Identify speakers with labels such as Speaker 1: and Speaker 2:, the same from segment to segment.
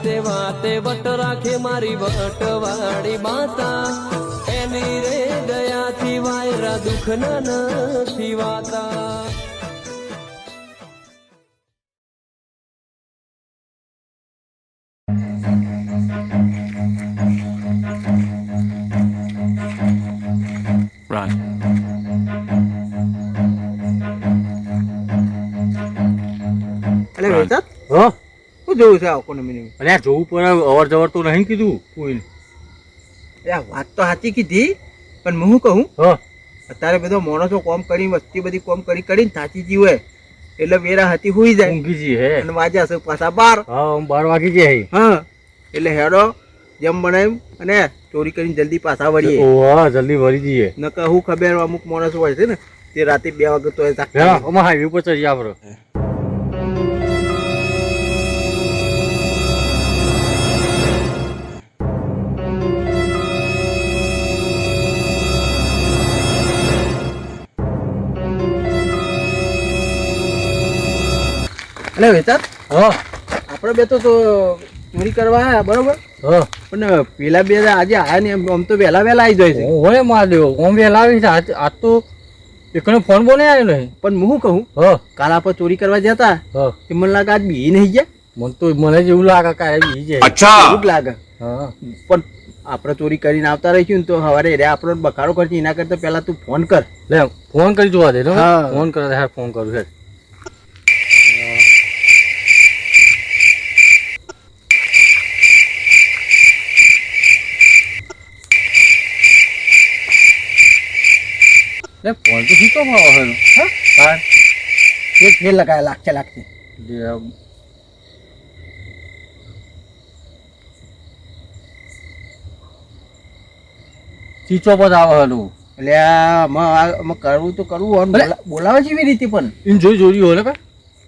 Speaker 1: વાતે વાતે વટ રાખે મારી વટવાળી માતા. એની રે દયાથી વાયરા દુઃખ નથી વાતા.
Speaker 2: Run.
Speaker 3: અલે વેચાત
Speaker 4: હા.
Speaker 3: શું જોવું છે આ કોને મિનિમ
Speaker 4: અરે જોવું પણ અવર જવર તો નહીં કીધું કોઈને.
Speaker 3: આ વાત તો સાચી કીધી પણ હું કહું?
Speaker 4: હા.
Speaker 3: અત્યારે બધો માણસો કોમ કરી વસ્તી બધી કોમ કરી કરીને થાચી જી હોય એટલે વેરા હતી હુઈ જાય.
Speaker 4: ઊંઘી જી હે.
Speaker 3: અને વાજ્યા છે પાછા બાર.
Speaker 4: હા બાર વાગી જાય
Speaker 3: હા. એટલે હેડો જેમ બનાવ્યું અને ચોરી કરીને જલ્દી પાછા વળીએ.
Speaker 4: ઓહો જલ્દી વળી જઈએ.
Speaker 3: ન કહું ખબર અમુક માણસો હોય છે ને તે રાતે બે વાગે તો એ
Speaker 4: હા
Speaker 3: જાગતા
Speaker 4: હાઈવે ઉપર ચડી આપણે
Speaker 3: એટલે વેતર
Speaker 4: હા.
Speaker 3: આપણે બે તો તો ચોરી કરવા આવ્યા બરોબર?
Speaker 4: હા.
Speaker 3: પણ પેલા બે આજે આયા ને આમ તો વહેલા વહેલા આવી જાય છે.
Speaker 4: હોય માર દેવો ઓમ વેલા આવી છે. આજ આજ તો એકનો ફોન બોને આવ્યો નહીં.
Speaker 3: પણ હું કહું?
Speaker 4: હા.
Speaker 3: કાલ આપણે ચોરી કરવા જતા
Speaker 4: હા.
Speaker 3: એ મને લાગે આજ બી નહીં ગયા.
Speaker 4: મને તો મને જેવું લાગે કે આ બી જાય.
Speaker 3: એવું લાગે.
Speaker 4: હા.
Speaker 3: પણ આપણે ચોરી કરીને આવતા રહીશું ને તો સવારે રે આપણો બકારો કરશે એના કરતા પહેલા તું ફોન કર.
Speaker 4: લે ફોન કરી જોવા દે
Speaker 3: હા.
Speaker 4: ફોન કરે ફોન કરું છે લે ફોન તો સીતો માં આવે છે? હા?
Speaker 3: એક ફેર લગાયા લાગશે લાગશે.
Speaker 4: ચીચો પર આવે હલું
Speaker 3: એટલે આમાં કરવું તો કરવું હોય બોલાવે છે એવી રીતે પણ.
Speaker 4: ઇન જોઈ જોઈ હોય ને કા?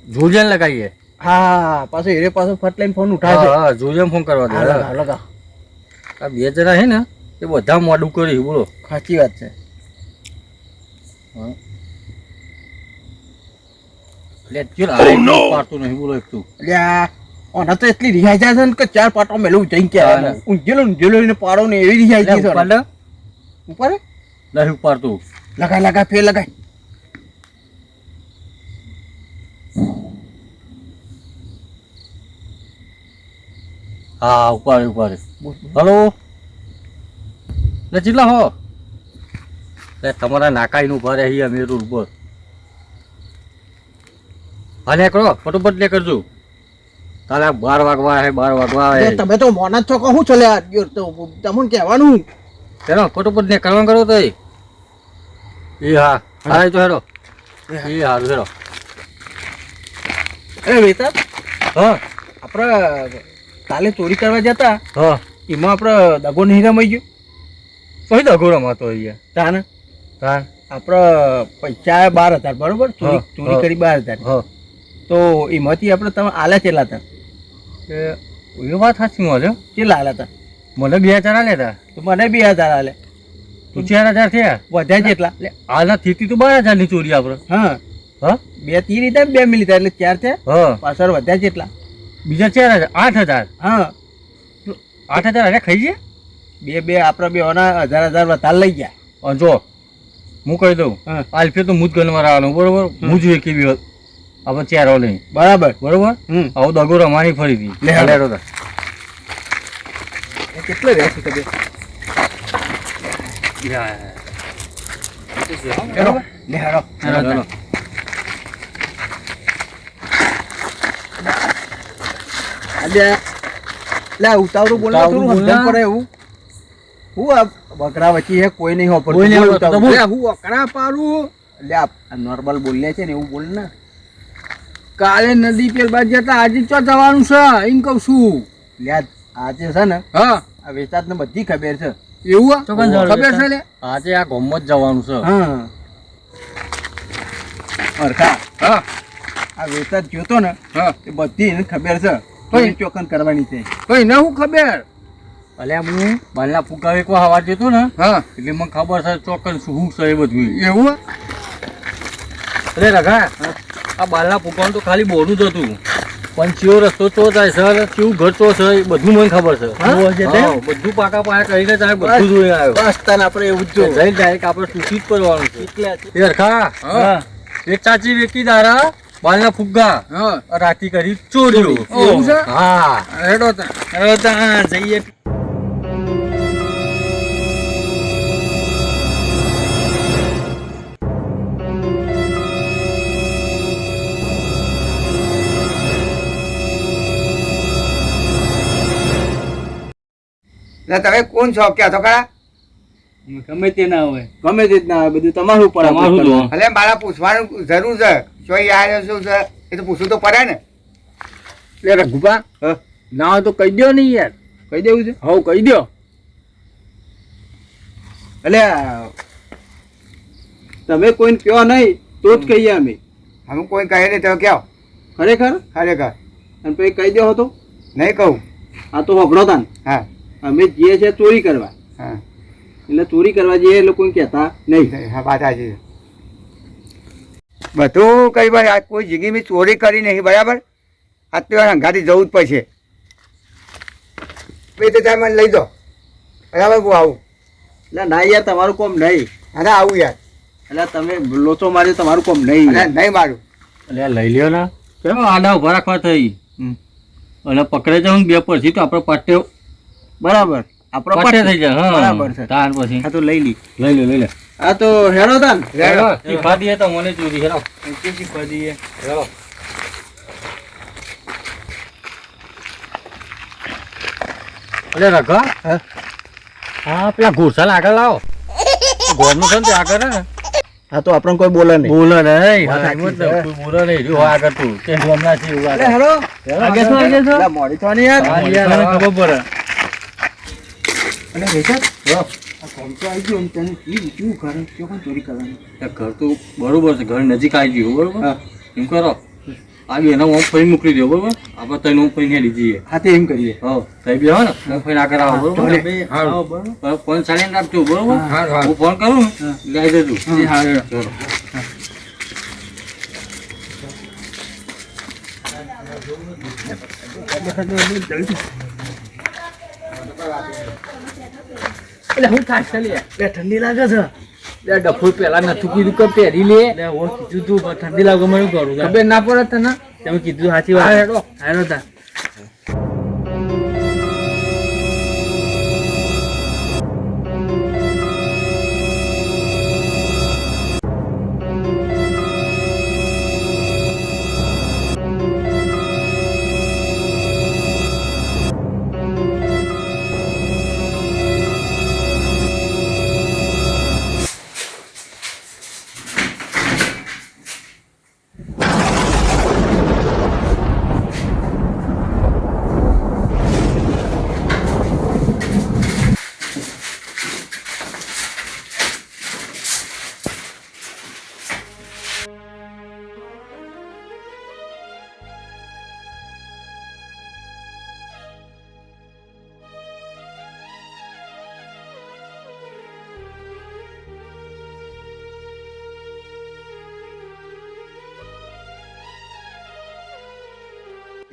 Speaker 4: જોજન લગાવીએ.
Speaker 3: હા પાછો એરે પાછો ફટ લઈને ફોન ઉઠાવે
Speaker 4: હા હા જોજન ફોન કરવા દે.
Speaker 3: હા,
Speaker 4: હા.
Speaker 3: લગાવ.
Speaker 4: આ બે જણા છે ને એ બધા મોડું કરી બોલો.
Speaker 3: સાચી વાત છે.
Speaker 4: લે ચલ આ પાડતું નહીં બોલો એક તું.
Speaker 3: એટલે ઓના તો એટલી રિહાઈ જાય છે કે ચાર પાટો મેલું જઈ કે
Speaker 4: હા, ને.
Speaker 3: ઊંઝેલો ઊંઝેલો એને પાડો ને એવી રિહાઈ
Speaker 4: લે
Speaker 3: છે
Speaker 4: ઉપર નહીં ઉપાડતું.
Speaker 3: લગાય લગાય ફેર લગાય.
Speaker 4: હા ઉપાડે ઉપાડે. હલો? લે ચીલા હો. તમારા નાકાઈનું ઊભા રહે અમે રોડ હા ને કરો ફટોફટ લે કરજો તારે બાર વાગવા આવે બાર વાગવા આવે
Speaker 3: તમે તો મોના જ છો કહું છો તમને કહેવાનું.
Speaker 4: હેરો ફટોફટ ને કરવાનું કરો તો એ. હા હા તો હેરો એ હારું હેરો
Speaker 3: અરે વેતા
Speaker 4: હા.
Speaker 3: આપણે કાલે ચોરી કરવા જતા
Speaker 4: હા.
Speaker 3: એમાં આપણે દગો નહીં રમાઈ ગયો?
Speaker 4: કોઈ દગો રમાતો અહીંયા?
Speaker 3: તાને?
Speaker 4: તાન
Speaker 3: આપણે પૈસા બાર હજાર બરોબર? ચોરી ચોરી કરી બાર હજાર.
Speaker 4: હા.
Speaker 3: તો એમાંથી આપણે તમે આલ્યા કેટલા હતા?
Speaker 4: એ વાત સાચી મળે
Speaker 3: કેટલા આલ્યા હતા?
Speaker 4: મને બે હજાર આલે હતા.
Speaker 3: તો મને બે હજાર આલે
Speaker 4: તું ચાર હજાર થયા.
Speaker 3: વધ્યા જેટલા
Speaker 4: એટલે હાલના સ્થિતિ તો બાર હજારની ચોરી આપણે
Speaker 3: હા.
Speaker 4: હા?
Speaker 3: બે તીર રીતે બે મિલી એટલે ચાર થયા?
Speaker 4: હા.
Speaker 3: પાછળ વધ્યા જેટલા
Speaker 4: બીજા ચાર હજાર આઠ હજાર.
Speaker 3: હા.
Speaker 4: આઠ હજાર અરે ખાઈ ગયા?
Speaker 3: બે બે આપણા બે હજાર હજાર વધારે લઈ ગયા.
Speaker 4: જો. હું કહી દઉં
Speaker 3: હા.
Speaker 4: આલ્ફે તો હું જ ગણવા આવવાનું બરોબર? હું જોઈએ કેવી વાત. આપણે ચેરો નહીં.
Speaker 3: બરાબર.
Speaker 4: બરોબર? આવો દગો રમાની ફરી હતી
Speaker 3: લે હાલો.
Speaker 4: લેરો તા.
Speaker 3: કેટલો. આજે લે ઉતાવળું બોલવા થોડું સમજણ પડે એવું. હું આ બકરા વચ્ચે કોઈ નહીં હોપડતું. બોલ.
Speaker 4: બોલ.
Speaker 3: હું અકડા પાડું? એટલે આ નોર્મલ બોલ્યા છે ને એવું બોલ ને. કાલે નદી પેલ બાદ જતા આજે ચો જવાનું છે? એમ કહું છું. લ્યા આજે છે ને
Speaker 4: હા.
Speaker 3: આ વેચાત ને બધી ખબર છે.
Speaker 4: એવું
Speaker 3: ખબર છે. લે?
Speaker 4: આજે આ ગોમત જવાનું છે.
Speaker 3: હા. અરખા
Speaker 4: હા.
Speaker 3: આ વેચાત જોતો ને
Speaker 4: હા.
Speaker 3: એ બધી એને ખબર છે. ચોકન કરવાની છે.
Speaker 4: કઈ ના હું ખબર? અલે હું બાલના ફુગાવે કો હવા જતો ને હા. એટલે મને ખબર છે ચોક્કસ શું છે એ બધું.
Speaker 3: એવું
Speaker 4: અરે રઘા આ બાલના ફુગાવાનું તો ખાલી બોરું જ હતું. પણ રસ્તો ચો થાય સર કેવું ઘર ચો છે એ બધું મને ખબર છે.
Speaker 3: હા? છે તે?
Speaker 4: હા, બધું પાકા પાયા કરીને બધું જોઈને આવ્યો.
Speaker 3: બસ તને આપણે એવું જ.
Speaker 4: જઈને ડાયરેક્ટ આપણે છે.
Speaker 3: એટલે હા.
Speaker 4: એક ચાચી વેકી દારા બાલના ફુગ્ગા
Speaker 3: હા.
Speaker 4: રાતી કરી ચોર્યો. હા.
Speaker 3: હેડો તા. હેડો તા જઈએ.
Speaker 2: એટલે તમે કોણ છો? ક્યાં તો ખરા
Speaker 3: ગમે તે ના હોય. ગમે તે ના હોય બધું તમારું. કરવાનું.
Speaker 2: એટલે મારા પૂછવાનું જરૂર છે. શું યાર શું છે? એ તો પૂછવું તો પડે ને.
Speaker 3: એટલે
Speaker 2: રઘુભા
Speaker 3: ના હોય તો કહી દો ને યાર.
Speaker 2: કહી દેવું છે?
Speaker 3: હવ કહી દો એટલે તમે કોઈને કહો નહીં તો જ કહીએ અમે.
Speaker 2: અમે કોઈ કહે નહીં તમે કહો
Speaker 3: ખરેખર?
Speaker 2: ખરેખર.
Speaker 3: અને પછી કહી દો હતો?
Speaker 2: નહીં કહું.
Speaker 3: આ તો હબળો તાન.
Speaker 2: હા.
Speaker 3: અમે જઈએ છીએ ચોરી કરવા.
Speaker 2: હા.
Speaker 3: એટલે ચોરી કરવા જઈએ એ લોકો કહેતા નહીં.
Speaker 2: હા વાત છે. બધું કઈ ભાઈ આ કોઈ જિંદગી મેં ચોરી કરી નહીં બરાબર? અત્યારે અંગાથી જવું જ પડશે. બે તો તમે લઈ દો બરાબર હું આવું.
Speaker 3: એટલે ના યાર તમારું કોમ નહીં.
Speaker 2: અરે આવું યાર.
Speaker 3: એટલે તમે લોચો માર્યો તમારું કોમ નહીં.
Speaker 2: નહીં મારું.
Speaker 4: એટલે લઈ લ્યો ને. કેમ આડા ઊભા રાખવા થઈ?
Speaker 3: હમ.
Speaker 4: અને પકડે જાઉં બે પછી તો આપણે પાટે
Speaker 3: બરાબર.
Speaker 4: આ
Speaker 3: પ્રોપર
Speaker 4: થઈ જાય હા.
Speaker 3: બરાબર છે.
Speaker 4: તાર પછી.
Speaker 3: આ તો લઈ લી.
Speaker 4: લઈ લે લઈ લે.
Speaker 3: આ તો હેડો તાન.
Speaker 2: હેડો
Speaker 4: ઈ દઈએ તો મને ચોરી
Speaker 3: હેડો. કેસી દઈએ
Speaker 4: હેરો અલે રઘા.
Speaker 3: હા?
Speaker 4: હા પેલા ઘોસાલ આગળ લાવો. ગોળનું છે ને તે આગળ ને.
Speaker 3: હા તો આપણને કોઈ બોલે નહીં.
Speaker 4: બોલે નહીં કોઈ બોલે નહીં. જો આગળ તું. તે ગોમના છે એવું
Speaker 3: અરે
Speaker 4: આગળ.
Speaker 3: હેડો.
Speaker 4: હેડો,
Speaker 3: આગે છો આગે છો મોડી થવાની યાર, ખબર પડે. અને વેચાત આ તો આવી ગયો તને કેવું કેવું ઘર કેવું પણ ચોરી કરવાની?
Speaker 4: ઘર તો બરોબર છે ઘર નજીક આવી ગયું બરોબર? એમ કરો. આવી એના હું ફરી મોકલી દો બરોબર? આપણે તને હું ફરી હેડી જઈએ.
Speaker 3: હા તે એમ કરીએ.
Speaker 4: હા થઈ બી હો ને હું ફરી આગળ આવો બરોબર? હારું.
Speaker 3: બરોબર.
Speaker 4: બરાબર, ફોન ચાલીને રાખજો બરોબર?
Speaker 3: હા.
Speaker 4: હું ફોન કરું
Speaker 3: હા.
Speaker 4: જજો.
Speaker 3: એ હા.
Speaker 4: ચલો.
Speaker 3: એટલે હું ખાસ લે એટલે ઠંડી લાગે છે. એટલે ડફોઈ પેલા નથી કીધું કે પહેરી લે. એટલે હું કીધું તું ઠંડી લાગે મને કરું? ખબર ના પડે તને? તમે કીધું સાચી વાત. હેડો. હેડો તા.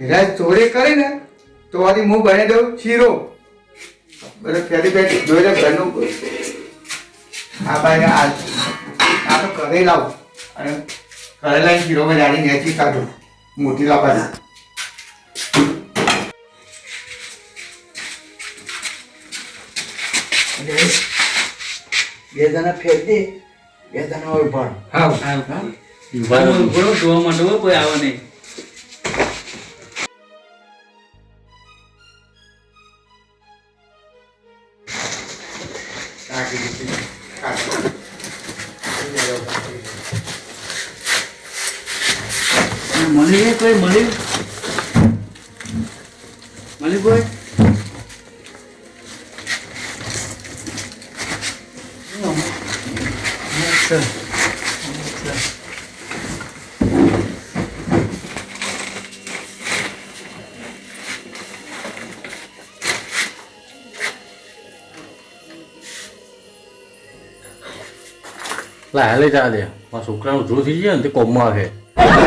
Speaker 2: હીરા ચોરી કરીને તો આની હું બની દઉં શીરો. બધું ફેરી ફેરી જોઈને ઘરનું. આ ભાઈ આ આ તો ઘરે લાવું. અને ઘરે લઈને શીરો જાણી વેચી કાઢું. મોટી લાવવાની.
Speaker 3: બે જણા ફેર દે બે જણા હોય પણ.
Speaker 2: હા.
Speaker 4: રહો.
Speaker 3: જોવા માંડો કોઈ આવે નહીં. મળી કોઈ, મળી? મળી કોઈ?
Speaker 4: લા, હાલે જા દે. મારા છોકરાનું જો થઈ જાય ને તે કોમમાં આવે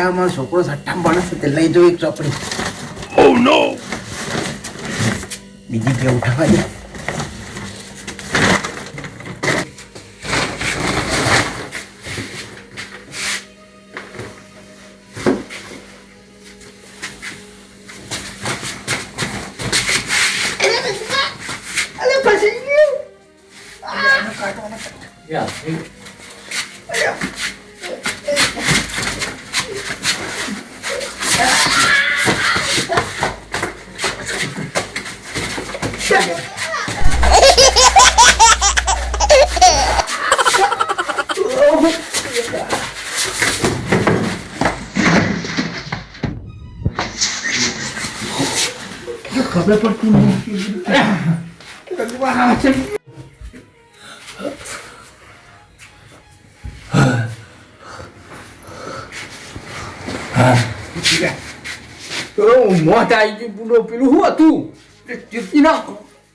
Speaker 5: આ મારો છોકરો સટ્ટામાં ભણે છે તે લઈ જો એક ચોપડી. બીજી બે ઉઠાવા દે. ખબર પડતી નહીં. મોત આવી ગઈ બુડો પેલું. શું હતું? ચૂકી ના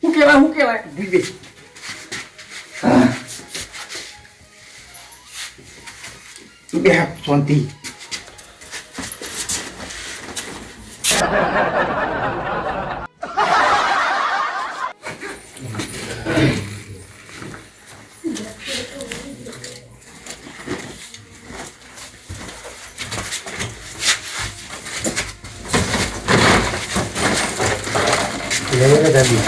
Speaker 5: શું કહેવાય શું કહેવાય? ભૂલી બે શાંતિ.
Speaker 2: અમે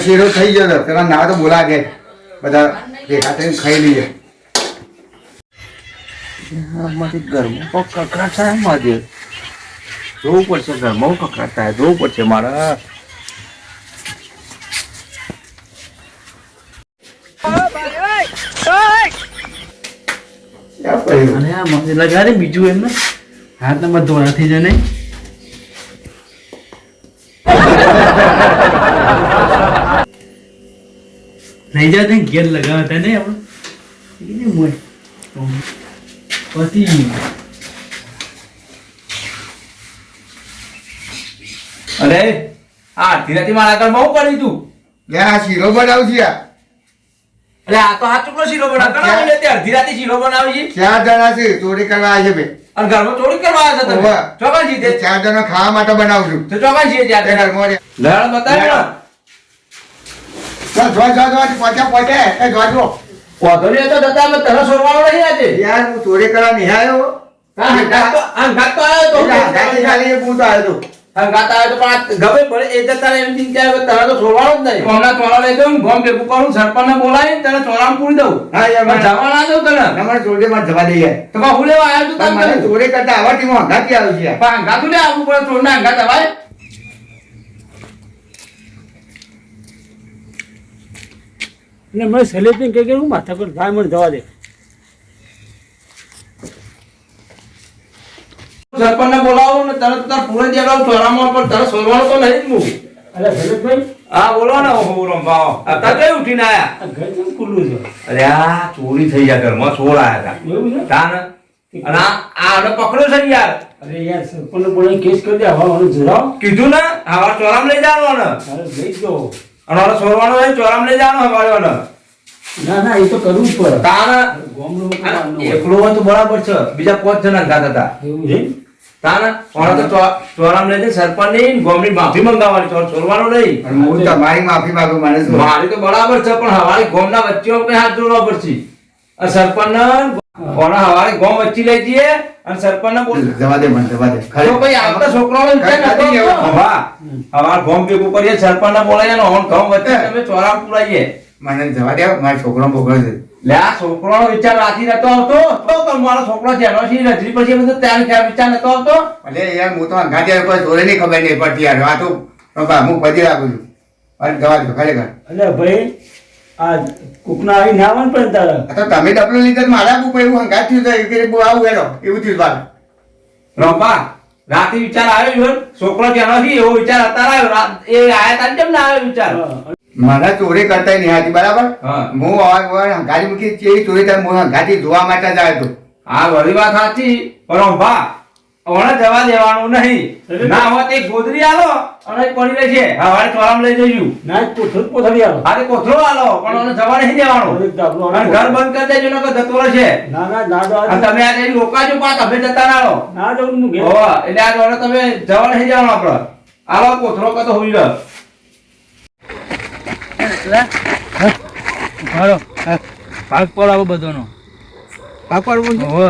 Speaker 2: શેરો થઈ ગયો તો પેલા ના તો બોલા કે બધા ભેગા થઈને ખાઈ લઈએ.
Speaker 5: ઘરમાં કોક કકડાટ થાય મારે જોવું પડશે ઘરમાં કકડાટ થાય જોવું પડશે મારે.
Speaker 2: ક્યાં પડ્યું?
Speaker 6: અને આ લગાડે બીજું એમને. હાથ નંબર ધોળા થઈ જાય નહીં લઈ જાય ને ઘેર લગાવતા નહીં આપણે એને મોય પછી
Speaker 5: અરે આ ધીરાથી મારા આગળ બહુ પડી તું.
Speaker 2: લે આ શીરો બનાવજી છે આ.
Speaker 5: એટલે આ તો હાથ ટુકડો શીરો બનાવ. કરો એટલે તે અડધી રાતે શીરો બનાવી છે
Speaker 2: ચાર જણા છે? ચોરી કરવા આવે છે બે
Speaker 5: અને ઘરમાં ચોરી કરવા આવ્યા હતા તમે? ચોકન જીતે?
Speaker 2: ચાર જણા ખાવા માટે બનાવું છું
Speaker 5: તો ચોકન જીતે
Speaker 2: તે
Speaker 5: ત્યાં
Speaker 2: ઘરમાં રે.
Speaker 5: લડ
Speaker 2: ચાલ, જો, જો, જો, પહોંચે, પહોંચે. એ જો, જો.
Speaker 5: પોતો ને તો દત્તા અમે તને સોરવાનો નહીં આજે.
Speaker 2: યાર હું ચોરી કરવા નહીં
Speaker 5: હા હંગાત તો હંગાત તો આવ્યો તો
Speaker 2: ખાલી હું તો આવ્યો હતો.
Speaker 5: હંગાત આવ્યો તો પણ ગમે પડે એ જતા રહે એમ ચિંતા આવે તને તો સોરવાનો જ નહીં. લઈ દઉં ગોમ ભેગું કરું સરપંચને બોલાવી તને ચોરામાં પૂરી દઉં.
Speaker 2: હા, યાર,
Speaker 5: જવા ના દઉં તને.
Speaker 2: તમારે ચોરી માં જવા દઈએ
Speaker 5: તો હું લેવા આવ્યો તું
Speaker 2: મને કરતા? આવડતી હું હંગાથી આવ્યો છું.
Speaker 5: પણ હંગાતું લે આવવું પડે ચોરના હંગાત અવાય
Speaker 6: એટલે મને સહેલેજને કહે કે હું માથા પર ભાઈ મને જવા દે.
Speaker 5: સરપંચને બોલાવો ને તરત તાર પૂરે દેખાવ ચોરામાં પણ તને સોરવાનો તો નહીં જ
Speaker 6: અરે
Speaker 5: હા બોલો ને હું રંભાઓ અત્યારે કઈ ઉઠીને આયા?
Speaker 6: ઘર કેમ ખુલ્લું છે?
Speaker 5: અરે આ ચોરી થઈ ગયા ઘરમાં ચોર આયા
Speaker 6: એવું છે?
Speaker 5: હતા તાન અને આ પકડ્યો છે યાર.
Speaker 6: અરે યાર સરપંચને બોલાવીને કેસ કરી દે હવા મને જરાવ.
Speaker 5: કીધું ને હવા ચોરામ લઈ જવાનો ને.
Speaker 6: અરે લઈ જો
Speaker 5: અને હવે સોરવાનો હોય ચોરામ લઈ જવાનો હવાળ્યો ને.
Speaker 6: ના ના એ તો કરવું જ પડે.
Speaker 5: તાન. એકલો હોય તો બરાબર છે. બીજા પાંચ જણા ગાતા હતા.
Speaker 6: એવું છે?
Speaker 5: તાન ઓણે તો ચોરામ લઈ સરપંચની ગોમની માફી મંગાવવાની નહીં.
Speaker 2: હું તમારી માફી માંગુ મને
Speaker 5: મારી તો બરાબર છે પણ હવારી ગોમના વચ્ચે આપણે હાથ જોડવા પડશે. અને સરપંચ હવારી ગોમ વચ્ચે લઈ જઈએ અને સરપંચ બોલ
Speaker 2: જવા દે મને જવા દે.
Speaker 5: તો ભાઈ આવતા. હવા હવાર ગોમ ભેગું કરીએ સરપંચ ને બોલાવીએ ને ઓન ગોમ વચ્ચે તમે ચોરામ પુરાઈએ
Speaker 2: મને જવા દે મારા છોકરો છે.
Speaker 5: લે આ છોકરાનો વિચાર રાતી નતો આવતો. તો તમારો છોકરો જેનો છે પછી બધું ત્યારે ક્યાં વિચાર નતો આવતો.
Speaker 2: અલે યાર હું તો અંગાતી કોઈ જોડે નહીં ખબર નહીં પડતી યાર. આ તો બાબા હું પજી રાખું છું. અને દવા દો ખરેખર.
Speaker 6: એટલે ભાઈ આ કુકના આવી ના આવે પણ તારે.
Speaker 2: તો તમે ડબલો લીધા મારા બુક એવું હંગાત થયું તો કે બહુ આવું હેડો એવું થયું બાર.
Speaker 5: રંપા રાતે વિચાર આવ્યો છોકરો જેનો છે એવો વિચાર અત્યારે આવ્યો. એ આયા તાર કેમ ના આવ્યો વિચાર?
Speaker 2: મને ચોરી કરતા નહીં હતી બરાબર?
Speaker 5: હું.
Speaker 2: હંગાતી મૂકી ચેવી ચોરી થાય હું હંગાતી જોવા માટે જ આવ્યો
Speaker 5: આ વળી વાત સાચી પણ ભા હમણાં જવા દેવાનું નહીં. ના હોત એક ગોદરી આલો અને પડી રહી છે. હવારે ચોરામ લઈ જઈશું.
Speaker 6: ના કોથરો પોથળ પોથળી
Speaker 5: અરે કોથરો આલો પણ મને જવા નહીં દેવાનો. અને ઘર બંધ કરી દેજો નકર જતો રહેશે.
Speaker 6: ના ના ના
Speaker 5: અને
Speaker 6: જવા
Speaker 5: તમે આ રોકાજો પા તમે જતા ના રહો.
Speaker 6: ના જવું હું ઘેર
Speaker 5: એટલે આ તમે જવા નહીં જવાનું આપણે. આલો કોથરો કતો હોઈ રહ્યો.
Speaker 4: ભાગ પડાવો બધાનો.
Speaker 3: પાક પાડવું
Speaker 4: હો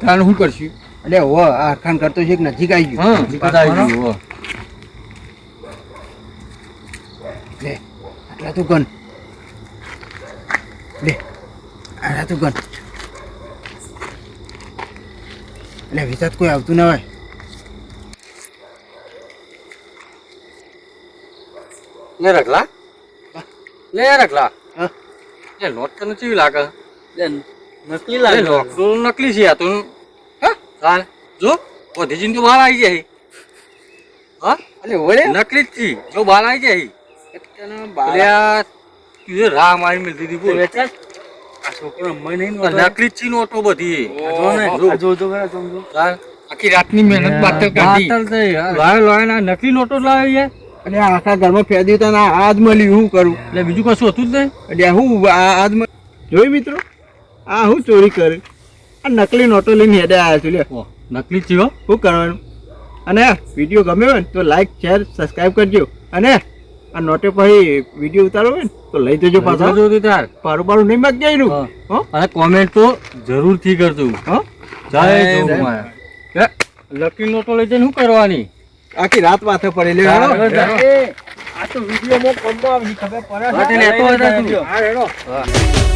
Speaker 3: તાણ શું કરશું? એટલે હો આ ખાન કરતો છે કે નજીક આવી ગયું?
Speaker 4: નજીક આવી ગયું હો
Speaker 3: લે આટલા તો ગન લે આટલા તું ગન એટલે વિચાર કોઈ આવતું ના હોય.
Speaker 4: ને રખલા લે રખલા એ નોટ તો નથી લાગે?
Speaker 6: નકલી લાગે.
Speaker 4: નોટ નકલી છે આ તો. હા? જો બધી તો બહાર આવી જાય હા.
Speaker 3: અલે વળે.
Speaker 4: નકલી જ છી. જો બહાર આવી જાય એટલે આ તું રાહ મારી મેલ દીધી બોલ. નકલી છી નોટો બધી. જો ને
Speaker 6: જો. સમજો.
Speaker 4: આખી રાતની મહેનત બાતલ કાઢી. લાવે લાવે ના નકલી નોટો લાવે યાર
Speaker 3: એટલે આખા ઘરમાં ફેદી તને આજ મળ્યું હું કરું.
Speaker 4: એટલે બીજું કશું હતું જ નહીં?
Speaker 3: એટલે હું આ આજ જોઈ મિત્રો? આ હું ચોરી કરે. આ નકલી નોટો લઈને હેડે આવ્યા છું લે
Speaker 4: નકલી જ
Speaker 3: શું કરવાનું? અને વીડિયો ગમ્યો હોય ને તો લાઈક શેર સબસ્ક્રાઈબ કરજો. અને આ નોટે પછી વીડિયો ઉતારો હોય ને તો લઈ જજો પાછો.
Speaker 4: જો તાર.
Speaker 3: પારું પારું નહીં માગ જાય
Speaker 4: હા. અને કોમેન્ટ તો જરૂરથી કરજો.
Speaker 3: હો?
Speaker 4: જય લકી નોટો લઈ જઈને શું કરવાની?
Speaker 3: આખી રાત માથે પડેલી. આ તો વિડીયોમાં કોમ્બો આવી ખબર પડે.
Speaker 4: લેતો હતા હા.